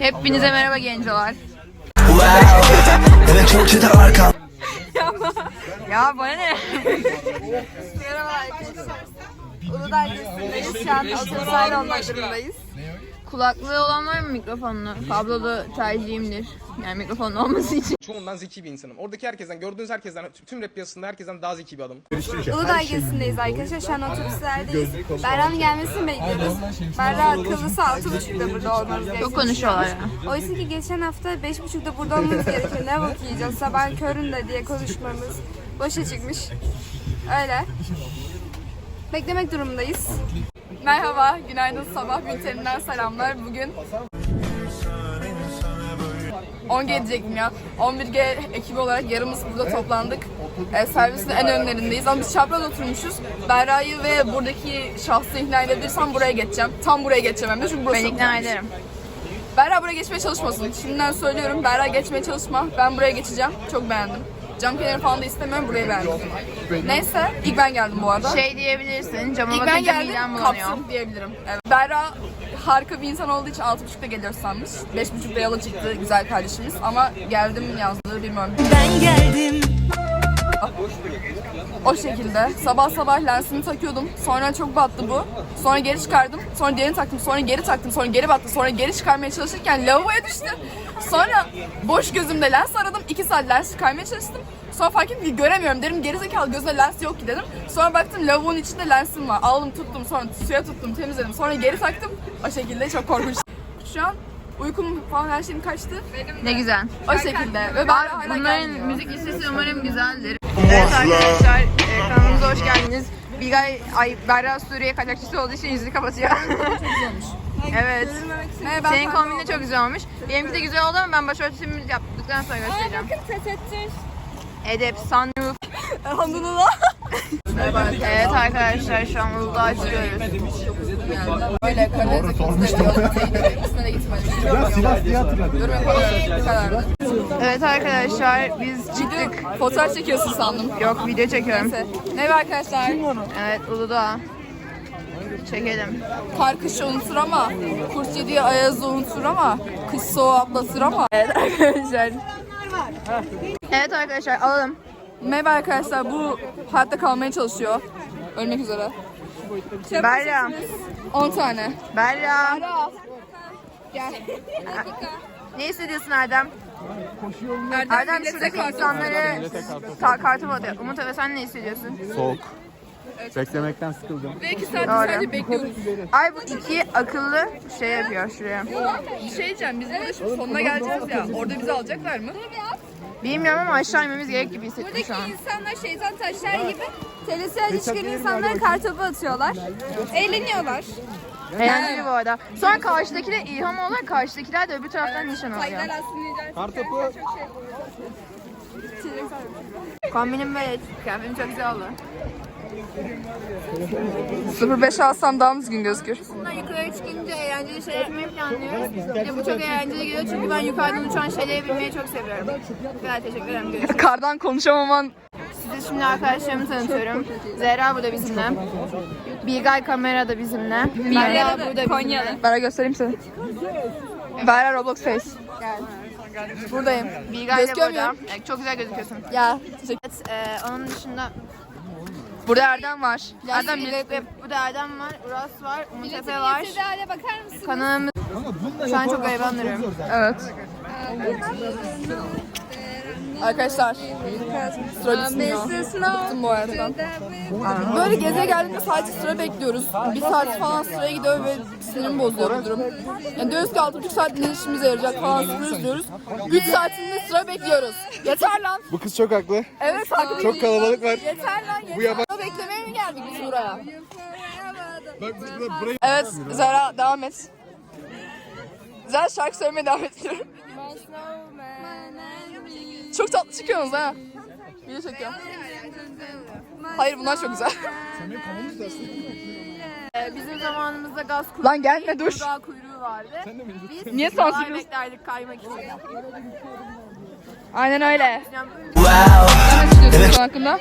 Hepinize merhaba gencolar. Evet çok kötü arkam. Ya bana ne? Merhaba arkadaşlar. Uludağ Gezisi'ndeyiz. Şu an olmak durumundayız. Kulaklığı olan var mı mikrofonlu? Kablolu tercihimdir. Yani mikrofonlu olması için. çoğundan zeki bir insanım. Oradaki herkesten, gördüğünüz herkesten, tüm rap piyasasında herkesten daha zeki bir adamım. Uludağ Gezisi'ndeyiz arkadaşlar. Şu an otobüslerdeyiz. Berra'nın gelmesini bekliyoruz. Berra akıllısı 6.30'da burada olmamız gerekiyor. Çok konuşuyorlar ya. Oysa ki geçen hafta 5.30'da burada olmamız gerekiyor. Ne bok yiyeceğiz sabah köründe diye konuşmamız boşa çıkmış. Öyle. Beklemek durumundayız. Merhaba, günaydın sabah bülteninden selamlar. Bugün 10 gelecektim ya. 11G ekibi olarak yarımız burada toplandık. E, servisin en önlerindeyiz ama biz çapraz oturmuşuz. Berra'yı ve buradaki şahsı ikna edebilirsem buraya geçeceğim. Tam buraya geçeceğim hem de çünkü burası Ben çok ikna ederim. Berra buraya geçmeye çalışmasın. Şimdiden söylüyorum Berra geçmeye çalışma. Ben buraya geçeceğim. Çok beğendim. Cam kenarı falan da istemiyorum. Burayı beğendim. Neyse ilk ben geldim bu arada. Şey diyebilirsin, cama ilk ben bakınca geldim midem bulanıyor. kapsın diyebilirim. Evet. Berra harika bir insan olduğu için 6.30'da geliyor sanmış. 5.30'da yola çıktı güzel kardeşimiz. Ama geldim yazdığı bilmiyorum. Ben geldim. O şekilde. Sabah sabah lensimi takıyordum. Sonra çok battı bu. Sonra geri çıkardım. Sonra diğerini taktım. Sonra geri taktım. Sonra geri battı. Sonra geri çıkarmaya çalışırken lavaboya düştü. Sonra boş gözümde lens aradım. 2 saat lens çıkarmaya çalıştım. Sonra fark ettim ki göremiyorum. Dedim gerizekalı gözümde lens yok ki dedim. Sonra baktım lavabonun içinde lensim var. Aldım tuttum sonra suya tuttum temizledim. Sonra geri taktım. O şekilde çok korkunç. Şu an uykum falan her şeyim kaçtı. Ne güzel. O şekilde. Ve ben hala Bunların gelmiyor. müzik listesi umarım güzeldir. Evet arkadaşlar, e, kanalımıza hoş geldiniz. Bilgay, ay Berra Suriye kaçakçısı olduğu için yüzünü kapatıyor. evet. Merhaba, Senin kombin de çok güzel olmuş. Benimki de güzel oldu ama ben başörtüsümü yaptıktan sonra göstereceğim. Edep, sunroof. Elhamdülillah. Evet arkadaşlar şu an Uludağ'a çıkıyoruz. Böyle Karadeniz İkisine de gitmedim. Ya Sivas diye hatırladım. Yorum yapalım. Bu kadardı. Evet arkadaşlar biz çıktık. Fotoğraf çekiyorsun sandım. Yok video çekiyorum. Neyse. Merhaba arkadaşlar. Evet Uludağ. Çekelim. Kar kışı unutur ama, kurt yediği ayazı unutur ama, kış soğuğu atlatır ama. Evet arkadaşlar. Evet arkadaşlar alalım. Merhaba arkadaşlar bu hayatta kalmaya çalışıyor. Ölmek üzere. Berra. 10 tane. Berra. Gel. Ne hissediyorsun Erdem? Erdem, Erdem şuradaki insanları ta kartı atıyor. Umut Efe sen ne hissediyorsun? Soğuk. Beklemekten sıkıldım. Ve 2 saat Doğru. sadece bekliyoruz. Ay bu iki akıllı şey yapıyor şuraya. Bir şey diyeceğim biz burada şimdi sonuna geleceğiz ya. Orada bizi alacaklar mı? Bilmiyorum ama aşağı inmemiz gerek gibi hissettim şu an. insanlar şeytan taşlar gibi telesiye düşkün insanlar kartopu atıyorlar. Eğleniyorlar. Eğlenceli bu arada. Sonra karşıdakiler ilham olarak karşıdakiler de öbür taraftan nişan alıyor. Kartopu. Kombinim böyle. Kıyafetim çok güzel oldu. 05 alsam daha mı düzgün gözükür? Bundan yukarı çıkınca eğlenceli şeyler yapmayı planlıyoruz. De bu çok eğlenceli geliyor çünkü ben yukarıdan uçan şeyleri bilmeyi çok seviyorum. Bu kadar teşekkür ederim. Görüşürüz. Kardan konuşamaman Size şimdi arkadaşlarımı tanıtıyorum. Zehra burada bizimle. Bilgay kamera da bizimle. Berra burada bizimle. Berra göstereyim seni. Berra Roblox Face. Buradayım. Bilgay da burada. çok güzel gözüküyorsun. Ya. Evet, e, onun dışında Burada Erdem var. Erdem birlikte burada Erdem var, Uras var, Umut Efe var. bakar mısın? Kanalımız şu an çok hayvanlarım. Evet. Arkadaşlar. Sıra. Bıktım bu hayattan. Böyle geziye geldiğimde sadece sıra bekliyoruz. Bir saat falan sıraya gidiyor ve sinirim bozuyor bu durum. Yani diyoruz ki 6,5 saat ne işimize yarayacak falan sıra izliyoruz. 3 saatinde sıra bekliyoruz. Yeter lan. Bu kız çok haklı. Evet haklı. Çok kalabalık var. Yeter lan yeter. Bu yaban- beklemeye mi geldik biz buraya? Bak biz burada burayı... Evet Zara devam et. Zara şarkı söylemeye devam ediyorum. Çok tatlı çıkıyorsunuz ha. Video çekiyorum. Hayır bunlar çok güzel. E, bizim zamanımızda gaz kuyruğu, Lan gelme dur. gaz kuyruğu vardı. Biz Niye sansürlüyorsun? beklerdik kaymak için. Aynen öyle. Ne düşünüyorsun bu hakkında?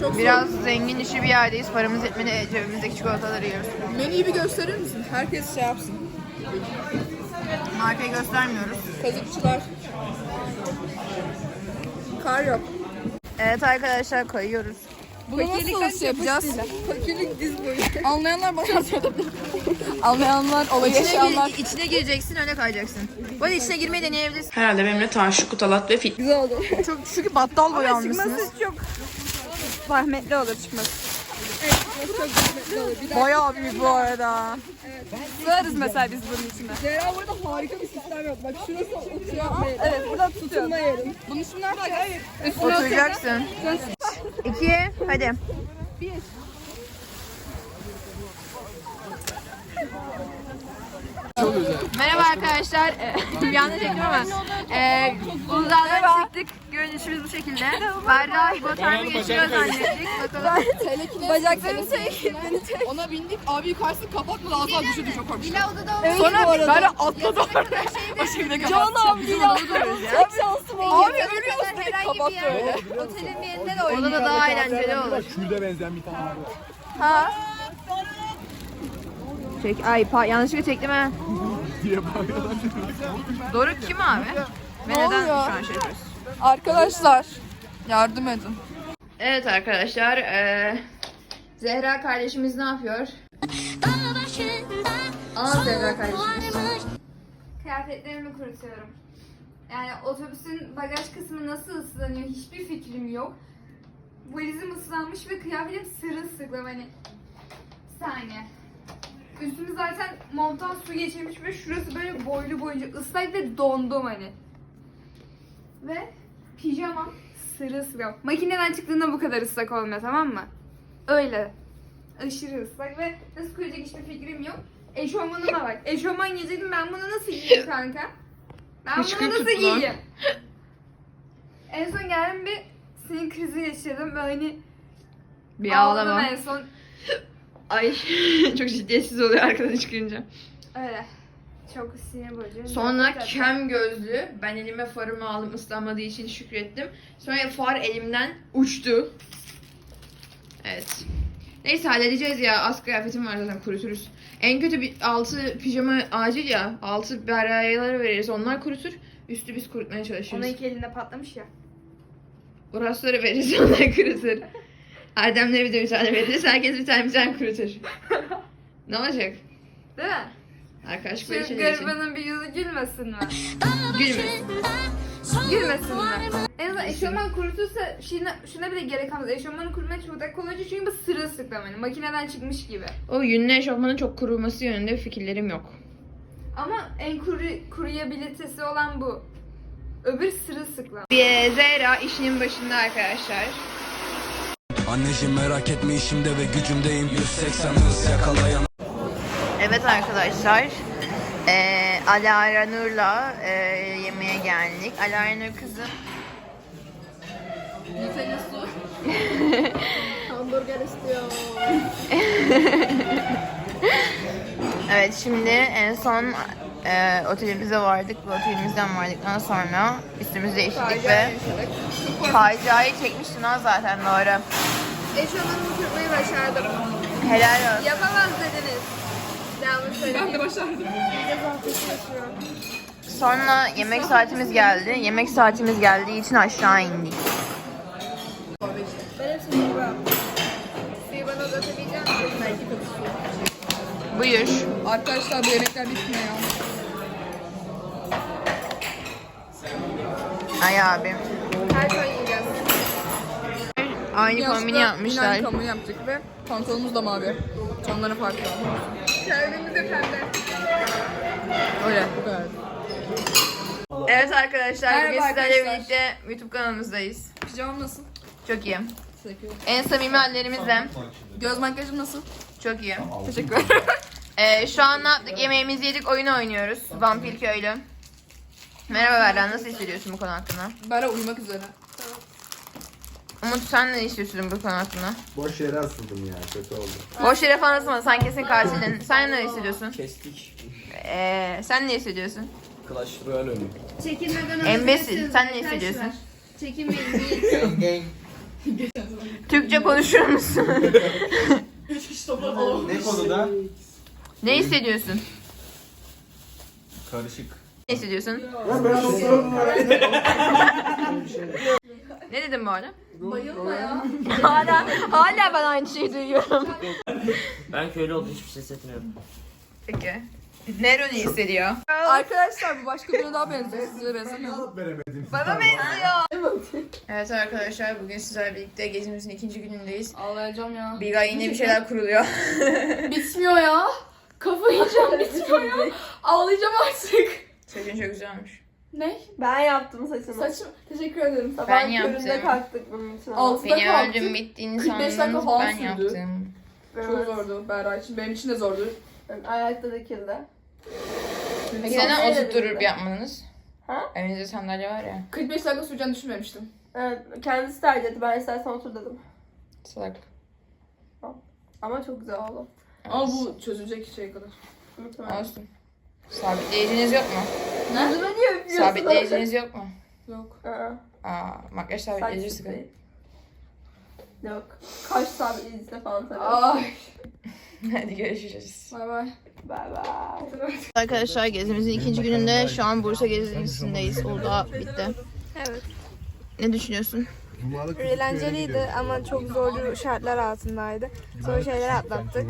Çok Biraz zengin işi bir yerdeyiz. Paramız yetmedi cebimizdeki çikolataları yiyoruz. Menüyü bir gösterir misin? Herkes şey yapsın. Markayı göstermiyoruz. Kazıkçılar. Kar yok. Evet arkadaşlar kayıyoruz. Bunu nasıl şey yapacağız? Fakirlik diz boyu. Anlayanlar bana söyleyebilir. Anlayanlar, olayı yaşayanlar. İçine, içine gireceksin öyle kayacaksın. Bu arada içine girmeyi deneyebilirsin. Herhalde benimle Taşu Kutalat ve Fit. Güzel oldu. Çok çünkü battal boyu almışsınız. çok zahmetli olur çıkması. Bayağı büyük bu arada. Sığarız mesela biz bunun içine. Zehra burada harika bir sistem yok. Bak şurası oturuyor. Evet burada tutunma yerim. Bunun için ne yapacağız? Hayır. Üstüne Oturacaksın. İki, hadi. Merhaba arkadaşlar. Bir anda çektim ama. E, Uludağ'dan çıktık. Görünüşümüz bu şekilde. Berra hipotermi geçiyor zannettik. Bakalım. Bacaklarını çek. Ona bindik. Abi yukarısı kapatmadı. Daha düşürdü çok korkmuş. Evet, Sonra bu arada. Berra atladı oraya. O şekilde kapattı. Can abi Bizim odada duruyoruz ya. Tek şansım oldu. Abi ölüyoruz dedik kapattı öyle. Otelin bir yerinde de Orada da daha eğlenceli olur. Şurada benzeyen bir tane var. Ha? Çek, ay pa, yanlışlıkla çektim ha. Diye bağırıyorlar. Doruk kim abi? Ve Ne neden oluyor? şu an şey yapıyoruz? Arkadaşlar yardım edin. Evet arkadaşlar, eee Zehra kardeşimiz ne yapıyor? Aa Zehra kardeşimiz. Kıyafetlerimi kurutuyorum. Yani otobüsün bagaj kısmı nasıl ıslanıyor hiçbir fikrim yok. Valizim ıslanmış ve kıyafetim sırılsıklam hani. Saniye. Üstümü zaten monttan su geçirmiş ve şurası böyle boylu boyunca ıslak ve dondum hani. Ve pijamam sırılsıklam. Makineden çıktığında bu kadar ıslak olmuyor tamam mı? Öyle. Aşırı ıslak ve nasıl koyacak hiçbir fikrim yok. Eşofmanıma bak. Eşofman giyecektim ben bunu nasıl giyeyim kanka? Ben Hiç bunu nasıl tuttu lan. giyeyim? En son geldim bir sinir krizi geçirdim. Böyle hani Bir ağladım ağlama. en son. Ay çok ciddiyetsiz oluyor arkadaş çıkınca. Öyle. Çok sinir bozucu. Sonra ettim. kem gözlü. Ben elime farımı aldım ıslanmadığı için şükrettim. Sonra far elimden uçtu. Evet. Neyse halledeceğiz ya. Az kıyafetim var zaten kuruturuz. En kötü bir altı pijama acil ya. Altı berayaları veririz. Onlar kurutur. Üstü biz kurutmaya Onun çalışırız. iki elinde patlamış ya. Orasları veririz. Onlar kurutur. Erdemlere bir de tane veririz. Herkes bir tane bir tane kurutur. ne olacak? Değil mi? Arkadaş böyle Şu şeyler için. garibanın bir yüzü gülmesin mi? Gülme. gülmesin mi? En azından eşofman kurutursa şuna, şuna bile gerek kalmaz. Eşofmanı kurutmaya çok da kolay çünkü bu sırılsıklam hani. Makineden çıkmış gibi. O yünlü eşofmanın çok kuruması yönünde fikirlerim yok. Ama en kuru, kuruyabilitesi olan bu. Öbür sırılsıklam. Zehra işinin başında arkadaşlar. Anneciğim merak etme işimde ve gücümdeyim 180 hız yakalayan Evet arkadaşlar. Ee, Alara Nur'la e, yemeğe geldik. Alara Nur kızım. Nutella su. Hamburger istiyor. Evet şimdi en son e, otelimize vardık. Bu otelimizden vardıktan sonra üstümüzü değiştirdik ve faciayı çekmiştin ha zaten doğru. Eşofmanımı kurutmayı başardım. Helal olsun. Yapamaz dediniz. Devamlı söyleyeyim. Ben de başardım. Sonra yemek saatimiz geldi. Yemek saatimiz geldiği için aşağı indik. Suyu bana? Buyur. Arkadaşlar bu yemekler bitmiyor ya. Ay abi. Her gün yiyeceğiz. Aynı Yanlışlıkla kombini yapmışlar. Aynı kombini yaptık ve pantolonumuz da mavi. Onlara farklı. Kendimiz de pembe. Öyle. Bu kadar. Evet arkadaşlar Merhaba bugün sizlerle arkadaşlar. birlikte YouTube kanalımızdayız. Pijamam nasıl? Çok iyi. Teşekkür ederim. En samimi hallerimizle. Göz makyajım nasıl? Çok iyi. Teşekkür ederim. Ee, şu an ne yaptık? Yemeğimizi yedik, oyun oynuyoruz. Vampir köylü. Merhaba Berra, nasıl hissediyorsun bu konu hakkında? Bera uyumak üzere. Umut sen ne hissediyorsun bu konu hakkında? Boş yere asıldım ya kötü oldu. Boş yere falan ısınma, sen kesin katildin. Sen ne hissediyorsun? Kestik Ee, sen ne hissediyorsun? Clash Royale oyunu Çekinmeden Embesil, sen ne hissediyorsun? Çekinmeyin. Türkçe konuşur musun? Ne konuda? ne hissediyorsun? Karışık. Ne hissediyorsun? ne dedim bu arada? Bayılma ya. hala, hala ben aynı şeyi duyuyorum. Ben köylü oldum hiçbir şey hissetmiyorum. Peki. Nero ne hissediyor? Arkadaşlar bu başka birine daha benziyor. Size benzemiyor. Bana benziyor. evet arkadaşlar bugün sizlerle birlikte gezimizin ikinci günündeyiz. Ağlayacağım ya. Bilga yine bir şeyler kuruluyor. Bitmiyor ya. Kafayı yiyeceğim bitmiyor ya. Ağlayacağım artık. Saçın çok güzelmiş. Ne? Ben yaptım saçımı. Saçım. Teşekkür ederim. Sabah Ben köründe yaptım. kalktık bunun için. Altıda Beni kalktık. bittiğini 45 dakika sandınız falan ben sürdü. yaptım. Çok zordu Berra için. Benim için de zordu. Ayakta dikildi. Peki neden oturup durup birlikte. yapmadınız? Ha? Evinizde sandalye var ya. 45 dakika süreceğini düşünmemiştim. Evet, kendisi tercih etti. Ben istersen otur dedim. Salak. Ama çok güzel oldu. Ama bu çözülecek şey kadar. Muhtemelen. Olsun. Sabitleyiciniz yok mu? Yüzüme niye öpüyorsun? Sabitleyiciniz yok mu? Yok. Aa, Aa, makyaj saç sabitleyici sıkın. spreyi. Yok. Kaş sabitleyicisi falan tabii. Ay. Hadi görüşürüz. Bay bay. Bye bye. Arkadaşlar gezimizin ikinci gününde şu an Bursa gezintisindeyiz. Uludağ bitti. Evet. Ne düşünüyorsun? Eğlenceliydi ama çok zorlu şartlar altındaydı. Zor şeyler atlattık.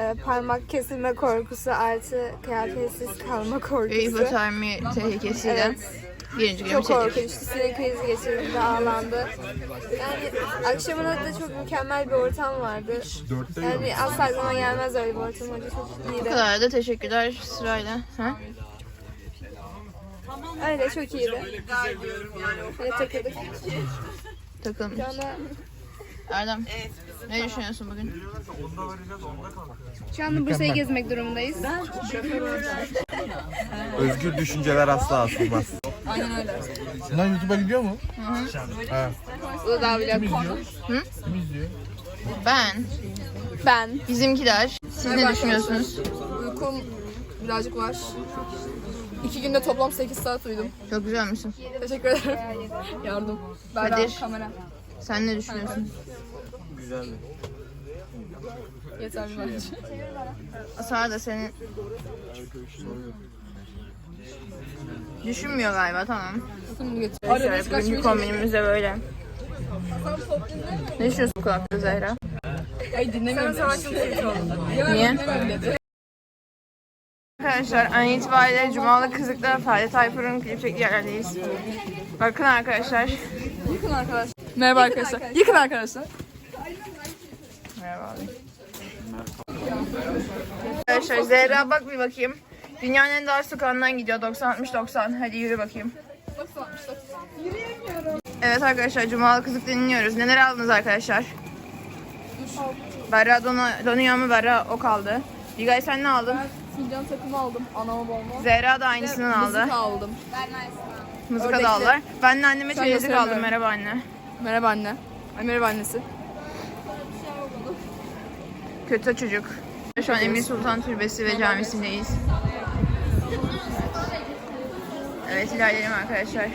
Ee, parmak kesilme korkusu artı kıyafetsiz kalma Ve korkusu. hipotermi tehlikesiyle Evet. birinci gün Çok korkunçtu. Sinir krizi geçirdi, ağlandı. Yani akşamına da çok mükemmel bir ortam vardı. Yani asla aklıma gelmez öyle bir ortam. Çok Bu iyiydi. kadar da teşekkürler sırayla. Ha? Öyle çok iyiydi. Öyle takıldık. Takılmış. Erdem, ne düşünüyorsun bugün? şu anda Bursa'yı gezmek durumundayız. Özgür düşünceler asla asılmaz. Aynen öyle. Bunlar YouTube'a gidiyor mu? Uludağ vlog. Hı? Ben, Ben. bizimkiler. Siz ne düşünüyorsunuz? Uykum birazcık var. İki günde toplam 8 saat uyudum. Çok güzel misin? Teşekkür ederim. Yardım. Berra Kadir. kamera. Sen ne düşünüyorsun? Yeterli bence. Asar da senin... Düşünmüyor galiba tamam. Arkadaşlar bugünkü kombinimiz de böyle. Ne düşünüyorsun bu kulakta Zehra? Ay dinlemiyorum. Niye? Arkadaşlar an itibariyle Cumalı Kızık'ta Ferdi Tayfur'un klip çektiği yerlerdeyiz. Bakın arkadaşlar. Yıkın arkadaşlar. Merhaba arkadaşlar. Yıkın arkadaşlar. Merhaba abi. Arkadaşlar Zehra bak bir bakayım. Dünyanın en dar sokağından gidiyor. 90-60-90. Hadi yürü bakayım. Evet arkadaşlar Cumalı Kızık dinliyoruz. Neler aldınız arkadaşlar? Berra donu, donuyor mu? Berra o kaldı. Bigay sen ne aldın? Fincan takımı aldım. Anama babama. Zehra da aynısından aldı. Aldım. Mızıka Ördekli. da aldılar. Ben de anneme Şu an aldım. Merhaba anne. Merhaba anne. Ay merhaba annesi. Kötü çocuk. Şu an Emir Sultan Türbesi ve camisindeyiz. Evet ilerleyelim arkadaşlar.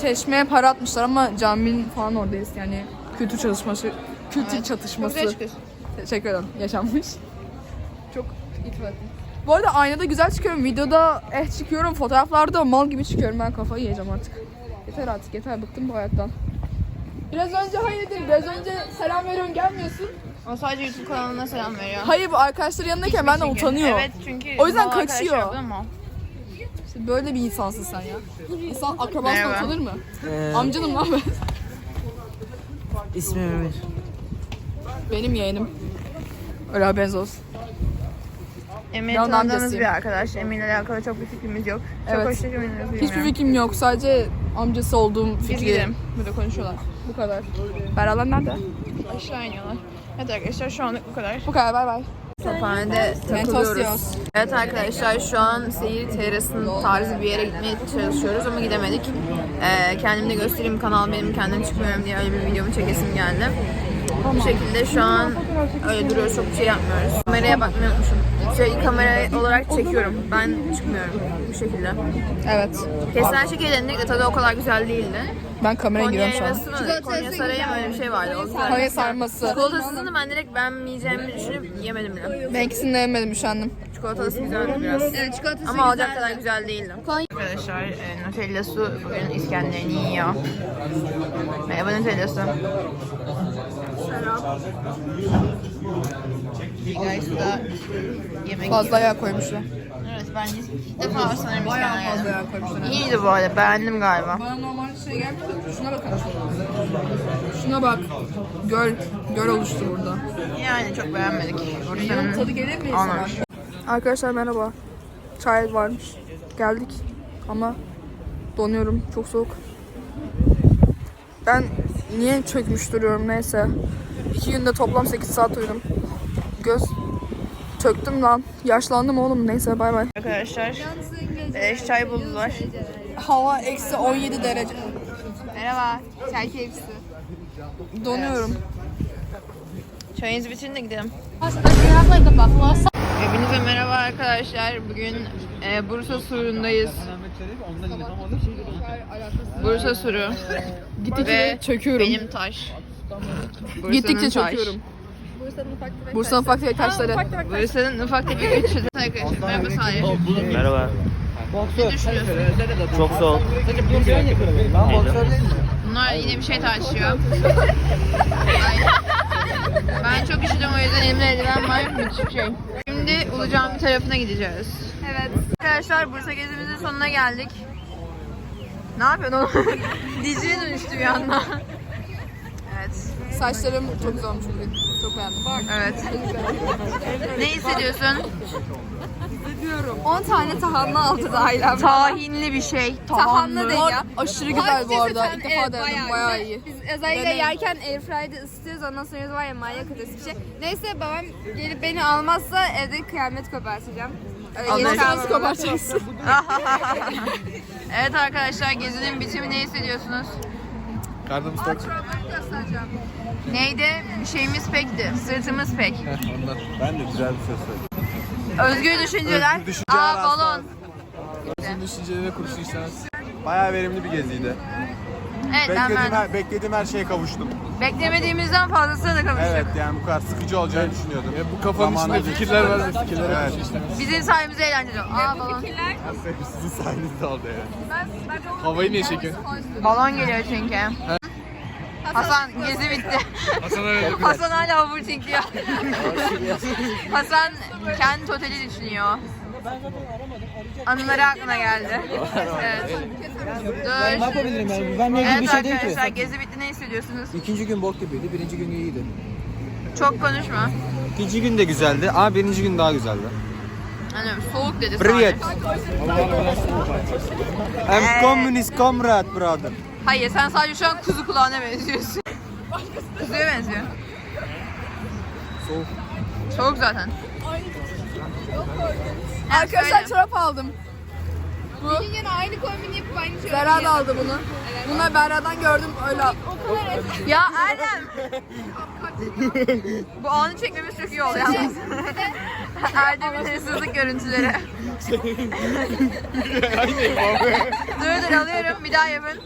Çeşmeye para atmışlar ama caminin falan oradayız yani. Kültür çalışması, kültür çatışması. Güzel çıkıyor. Teşekkür ederim. Yaşanmış. Çok itifat ettim. Bu arada aynada güzel çıkıyorum. Videoda eh çıkıyorum. Fotoğraflarda mal gibi çıkıyorum. Ben kafayı yiyeceğim artık. Yeter artık yeter. Bıktım bu hayattan. Biraz önce hayırdır? Biraz önce selam veriyorum gelmiyorsun. O sadece YouTube kanalına selam veriyor. Hayır bu arkadaşları yanındayken benden Çünkü- utanıyor. Evet çünkü O yüzden mal kaçıyor. İşte böyle bir insansın sen ya. İnsan akrabasına Merhaba. utanır mı? Amcanım lan ben. İsmim Emir. Benim yeğenim. Öyle haberiniz olsun. De tanıdığınız amcasıyım. bir arkadaş. Emir'le alakalı çok bir fikrimiz yok. Çok Evet. hoş bilmiyorum. Hiçbir fikrim yok. Sadece amcası olduğum Biz fikri. gidelim. Burada konuşuyorlar. Bu kadar. Beraber nerede? Aşağı iniyorlar. Evet arkadaşlar şu anlık bu kadar. Bu kadar bay bay. Tophane'de takılıyoruz. Evet arkadaşlar şu an seyir terasının tarzı bir yere gitmeye çalışıyoruz ama gidemedik. Ee, kendimi de göstereyim kanal benim kendim çıkmıyorum diye öyle bir videomu çekesim geldi. Bu şekilde şu an öyle duruyoruz. Çok bir şey yapmıyoruz. Kameraya bakmayı unutmuşum. Şey, kamera olarak çekiyorum. Ben çıkmıyorum bu şekilde. Evet. Kesen şeker denedik de tadı o kadar güzel değildi. Ben kameraya Konya giriyorum şu an. mı? Konya sarayı mı öyle bir şey vardı. O güzel. Konya sarması. Çikolatasını ben direkt beğenmeyeceğimi düşünüp yemedim bile. Ben ikisini de yemedim üşendim. Çikolatası güzeldi biraz. Evet çikolatası Ama alacak kadar güzel değildi. Arkadaşlar e, Nutella su bugün İskender'ini yiyor. Merhaba Nutella su. Da yemek Fazla yağ koymuşlar. Evet ben ilk defa sanırım Bayağı fazla yedim. yağ koymuşlar. İyiydi bu arada beğendim galiba. Bana normal şey gelmiyor. Şuna bakın. Şuna bak. Göl. Göl oluştu burada. Yani çok beğenmedik. Tadı Bursa'nın gelir mi Anlamış. Arkadaşlar merhaba. Çay varmış. Geldik. Ama donuyorum. Çok soğuk. Ben niye çökmüş duruyorum neyse. İki günde toplam 8 saat uyudum. Göz çöktüm lan. Yaşlandım oğlum. Neyse bay bay. Arkadaşlar beleş çay buldular. Hava eksi 17 derece. Merhaba. Çay keyifsi. Donuyorum. Çayınızı bitirin de gidelim. Hepinize merhaba arkadaşlar. Bugün e, Bursa Suru'ndayız. Bursa Suru. Gittikçe çöküyorum. Benim taş. Bursa'nın Gittikçe taş. çöküyorum. Bursa'nın ufak tefek taşları. Bursa'nın ufak tefek üçü. Arkadaşlar merhaba Salih. Merhaba. Ne düşünüyorsun? Çok soğuk. Bunlar yine bir şey tartışıyor. Ben çok üşüdüm o yüzden elimde eldiven var. Müthiş bir şey. Şimdi Ulu Cami tarafına gideceğiz. Evet. Arkadaşlar Bursa gezimizin sonuna geldik. Ne yapıyorsun oğlum? Dizine dönüştü bir anda. Evet. Saçlarım çok güzel olmuş bugün. Çok beğendim. Evet. ne hissediyorsun? 10 tane tahanlı aldı da ailem. Tahinli bir şey. Tahanlı değil ya. Aşırı güzel bu arada. İlk defa denedim. Bayağı iyi. Biz özellikle Deneyin. yerken airfryer'de ısıtıyoruz ondan sonra var ya manyak ötesi bir şey. Neyse babam gelip beni almazsa evde kıyamet kopartacağım. Kalmam. kopartacaksın. evet arkadaşlar gezinin bitimi ne hissediyorsunuz? Karnımız tok. Neydi? Şeyimiz pekti. Sırtımız pek. Onlar. Ben de güzel bir şey söyledim. Özgür düşünceler. Özgür düşünceler Aa balon. Sizin düşünceleri kurşun istemez. Bayağı verimli bir geziydi. Evet ben Beklediğim ben. her, beklediğim her şeye kavuştum. Beklemediğimizden fazlasına da kavuştuk. Evet yani bu kadar sıkıcı olacağını düşünüyordum. Ya bu kafanın Zamanında içinde fikirler var da fikirler istemez. Bizim sayemizde eğlenceli. Aa balon. Sizin sayenizde oldu yani. Havayı niye çekiyorsun? Balon geliyor çünkü. Hasan gezi bitti. Hasan öyle. Hasan hala overthink diyor. Hasan kendi totali düşünüyor. Anıları aklına geldi. Evet. Dur. yapabilirim yani? Ben Evet arkadaşlar gezi bitti ne hissediyorsunuz? İkinci gün bok gibiydi, birinci gün iyiydi. Çok konuşma. İkinci gün de güzeldi ama birinci gün daha güzeldi. Hani soğuk dedi Привет. Ee. I'm communist comrade brother. Hayır sen sadece şu an kuzu kulağına benziyorsun. Kuzuya benziyor. Soğuk. Soğuk zaten. Arkadaşlar söyle. çorap aldım. Bir gün yine aynı kombini yapıp aynı şey Berra da aldı bunu. Bunu da Berra'dan gördüm öyle. Ya Erdem. Bu anı çekmemiz çok iyi oldu yalnız. Erdem'in hırsızlık görüntüleri. dur dur alıyorum bir daha yapın.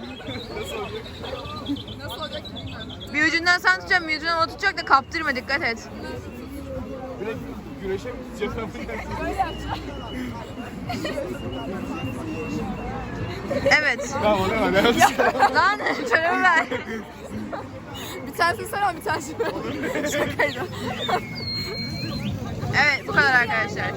Bir ucundan sen tutacaksın, bir ucundan o tutacak da kaptırma dikkat et. Güreşe mi gideceğim? Evet. Ya o ne var? Ne yapıyorsun? Lan çorabı ver. Bir tanesini sen al bir tanesini ben. Şakaydı. Evet bu kadar arkadaşlar.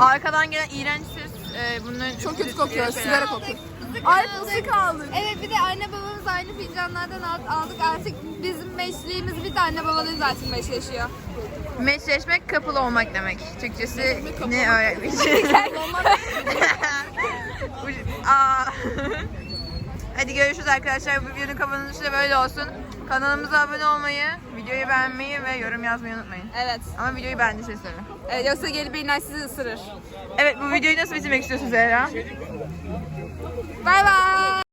Arkadan gelen iğrenç ses e, bunların Çok kötü kokuyor. Sigara kokuyor. Ay fıstık aldık. Evet bir de anne babamız aynı fincanlardan al- aldık. Artık bizim meşliğimiz bir de anne babalıyız artık meşleşiyor. Meşleşmek kapılı olmak demek. Türkçesi ne öğretmek Aa. Hadi görüşürüz arkadaşlar. Bu videonun kapanışı da böyle olsun. Kanalımıza abone olmayı, videoyu beğenmeyi ve yorum yazmayı unutmayın. Evet. Ama videoyu beğendiyseniz tabii. evet yoksa gelip beyinler sizi ısırır. Evet bu videoyu nasıl bitirmek istiyorsun Zehra? Bay bay.